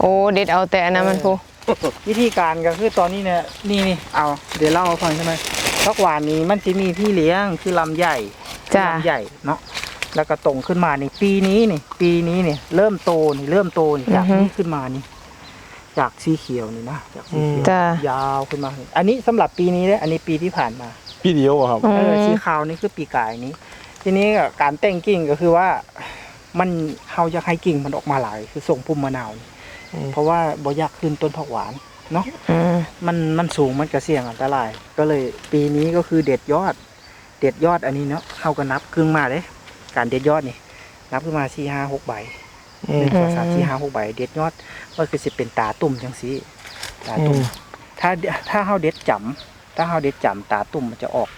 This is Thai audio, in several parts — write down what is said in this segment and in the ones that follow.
โอ้เด็ดเอาแต่อันนั้นมันพูวิธีการก็คือตอนนี้เนี่ยนี่นี่เอา เดี๋ยวเล่าให้ฟังใช่ไหมพักหวานนี้มันจะมีพี่เลี้ยงคือลำใหญ่จ้าลำใหญ่เนาะแล้วก็ตรงขึ้นมานี่ปีนี้นี่ ปีนี้นี่เริ่มโตนี่เริ่มโตนี่จากนี้ขึ้นมานี่ จากสีเขียวนี่นะจากสีเขียวจ้ายาวขึ้นมาอันนี้สำหรับปีนี้เลยอันนี้ปีที่ผ่านมาพี่เดียวอะครับอืเออมสีขาวนี่คือปีกายนี้ ทีนี้ก็การแต่งกิ่งก็คือว่า มันเฮาอยากให้กิ่งมันออกมาหลาย คือส่งพุ่มมะนาวนี่ อืม เพราะว่าบ่อยากขึ้นต้นผักหวานเนาะอืมมันมันสูงมันก็เสี่ยงอันตราย ก็เลยปีนี้ก็คือเด็ดยอด เด็ดยอดอันนี้เนาะเฮาก็นับครึ่งมาเลยการเด็ดยอดนี่ นับขึ้นมาสี่ห้าหกใบ อืหม นึ่งสองสามสี่ห้าหกใบเด็ดยอดก็คือสิเป็นตาตุ่มจังสีตาตุ่มอืม ถ้าถ้าเฮาเด็ดจำถ้าเฮาเด็ดจำตาตุ่มมันจะออก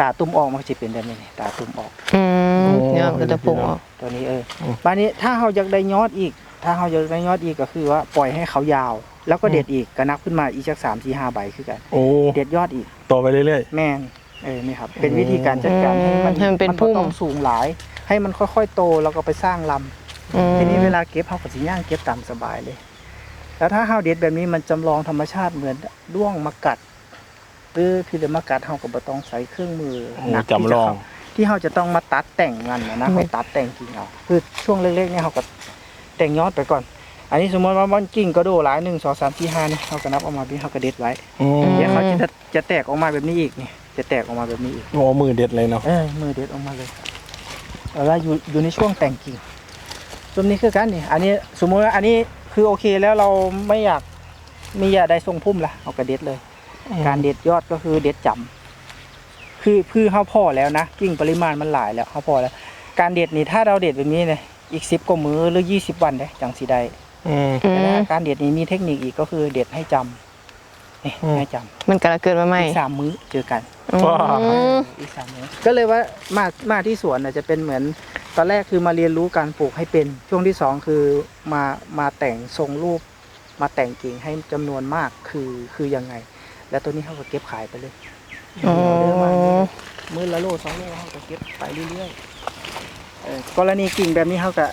ตาตุ่มออกมันก็จะเป็นแบบนี้นี่ตาตุ่มออก อืมยอดก็จะปลูกออกตัวนี้เอออม บ้านนี้ถ้าเราอยากได้ยอดอีก ถ้าเราอยากได้ยอดอีกก็คือว่าปล่อยให้เขายาว แล้วก็เด็ดอีกก็นับขึ้นมาอีกสักสามสี่ห้าใบคือกันโอ้เด็ดยอดอีกต่อไปเรื่อยแม่นเออนี่ครับ เป็นวิธีการจัดการอืมให้มันให้มันเป็นบ่พุ่มต้องสูงหลาย ให้มันค่อยๆโตแล้วก็ไปสร้างลำอืมทีนี้เวลาเก็บเขาก็สิย่างเก็บตามสบายเลย แล้วถ้าห้าวเด็ดแบบนี้มันจำลองธรรมชาติเหมือนด้วงมากัด หรือพี่เดมากัดเขาก็บ่ต้องใส่เครื่องมือๆโอ้หนักที่จำลจะอง เข้า ที่เขาจะต้องมาตัดแต่งกันนะนะเขาตัดแต่งกิ่งเอาคือช่วงเล็กๆเนี่ยเขาก็ แต่งยอดไปก่อน อันนี้สมมติว่ามันกิ่งกระโดดหลายหนึ่งสองสามสี่ห้านี่เขาก็นับออกมาพี่เขาก็เด็ดไว้อืมเดี๋ยวเขาจะจะแตกออกมาแบบนี้อีกนี่ จะแตกออกมาแบบนี้อีกโอ้มือเด็ดเลยเนาะเออมือเด็ดออกมาเลยแล้วอยู่อยู่ในช่วงแต่งกิ่งส่วนนี้คือกันนี่ อันนี้สมมติว่าอันนี้คือโอเคแล้วเราไม่อยากไม่อยากได้ทรงพุ่มละเอากระเด็ดเลย การเด็ดยอดก็คือเด็ดจำคือคือเขาพอแล้วนะกิ่งปริมาณมันหลายแล้วเขาพอแล้ว การเด็ดนี่ถ้าเราเด็ดแบบนี้เนี่ย อีกสิบกว่ามือหรือยี่สิบวันเลยจังสีได้อืม อืแต่ถ้ามการเด็ดนี้มีเทคนิคอีกก็คือเด็ดให้จำนี่อืม ให้จมันกระเกิดมาำใหม่อีกสามมื้อเจอกัน อืมอีกสามมื้อก็เลยว่ามามาที่สวนน่ะจะเป็นเหมือน ตอนแรกคือมาเรียนรู้การปลูกให้เป็น ช่วงที่สองคือมามาแต่งทรงรูป มาแต่งกิ่งให้จำนวนมากคือคือยังไง แล้วตัวนี้เขาก็เก็บขายไปเลยอ๋อเดินมามือละโลสองโลเขาก็เก็บไปเรื่อยๆเอ่อ กรณีกิ่งแบบนี้เขาก็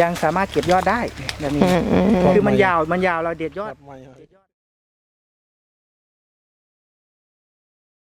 ยังสามารถเก็บยอดได้แบบนี้อืมอืมอืมคือมันยาวมันยาวเราเด็ดยอดไม่ครับเด็ดยอด